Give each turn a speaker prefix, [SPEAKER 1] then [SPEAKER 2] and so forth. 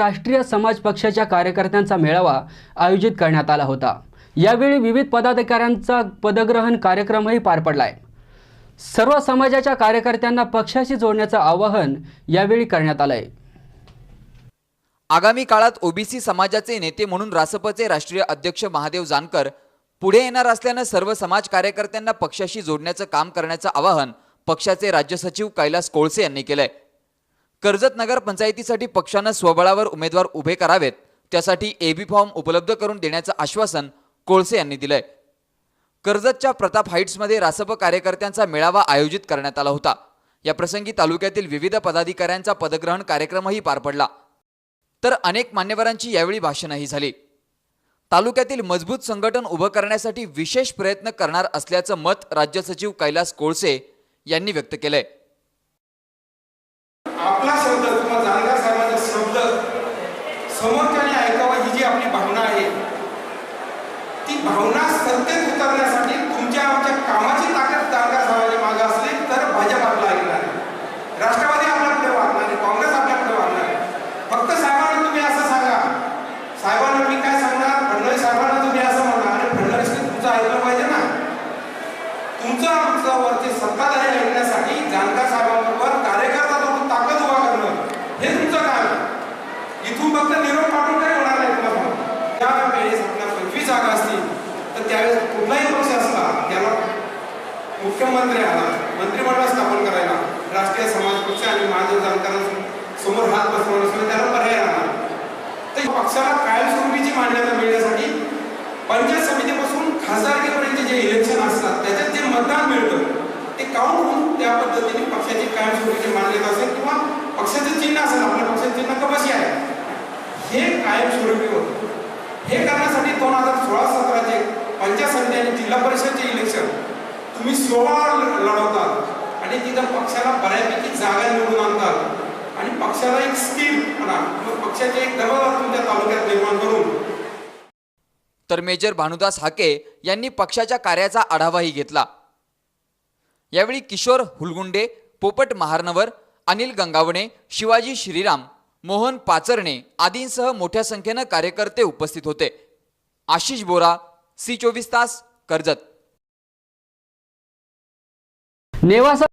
[SPEAKER 1] राष्ट्रीय समाज पक्षाच्या कार्यकर्त्यांचा मेळावा आयोजित करण्यात आला होता. यावेळी विविध पदाधिकाऱ्यांचा पदग्रहण कार्यक्रमही पार पडलाय. सर्व समाजाच्या कार्यकर्त्यांना पक्षाशी जोडण्याचं आवाहन यावेळी करण्यात आलंय.
[SPEAKER 2] आगामी काळात ओबीसी समाजाचे नेते म्हणून रासपचे राष्ट्रीय अध्यक्ष महादेव जानकर पुढे येणार असल्यानं सर्व समाज कार्यकर्त्यांना पक्षाशी जोडण्याचं काम करण्याचं आवाहन पक्षाचे राज्य सचिव कैलास कोळसे यांनी केलंय. कर्जत नगर पंचायतीसाठी पक्षानं स्वबळावर उमेदवार उभे करावेत. त्यासाठी एबी फॉर्म उपलब्ध करून देण्याचं आश्वासन कोळसे यांनी दिलंय. कर्जतच्या प्रताप हाईट्समध्ये रासप कार्यकर्त्यांचा मेळावा आयोजित करण्यात आला होता. या प्रसंगी तालुक्यातील विविध पदाधिकाऱ्यांचा पदग्रहण कार्यक्रमही पार पडला. तर अनेक मान्यवरांची यावेळी भाषणंही झाली. तालुक्यातील मजबूत संघटन उभं करण्यासाठी विशेष प्रयत्न करणार असल्याचं मत राज्य सचिव कैलास कोळसे यांनी व्यक्त केलंय.
[SPEAKER 3] आपला शब्द किंवा जानकर साहेबांचा शब्द समोरच्याने ऐकावा ही जी आपली भावना आहे ती भावना सत्तेत उतरण्यासाठी तुमच्या आमच्या कामाची मुख्यमंत्री आला मंत्रिमंडळ स्थापन करायला राष्ट्रीय समाज पक्ष आणि महादेव जाणकारांसमोर हात बसवण्यासाठी त्याला पर्याय राहणार. तर पक्षाला कायमस्वरूपीची मान्यता मिळण्यासाठी पंचायत समितीपासून खासदारकीपर्यंत जे इलेक्शन असतात त्याच्यात जे मतदान मिळतं ते काउंट होऊन त्या पद्धतीने पक्षाची कायमस्वरूपीची मान्यता असेल किंवा पक्षाचं चिन्ह असेल आपल्या पक्षाचं चिन्ह कपाशी आहे. हे कायमस्वरूपी होतं. हे करण्यासाठी दोन हजार सोळा सतराचे पंचायत समिती आणि जिल्हा परिषद तुम्ही सोळा लढवतात. आणि तिथं पक्षाला बऱ्यापैकी जागा निवडून आणतात. आणि पक्षाला एक स्कीम म्हणा किंवा पक्षाचे एक दबाव तुमच्या तालुक्यात निर्माण करून.
[SPEAKER 2] तर मेजर भानुदास हाके यांनी पक्षाच्या कार्याचा आढावाही घेतला. यावेळी किशोर हुलगुंडे पोपट महारनवर अनिल गंगावणे शिवाजी श्रीराम मोहन पाचरणे आदींसह मोठ्या संख्येनं कार्यकर्ते उपस्थित होते. आशिष बोरा सी चोवीस तास कर्जत.
[SPEAKER 1] Nevaza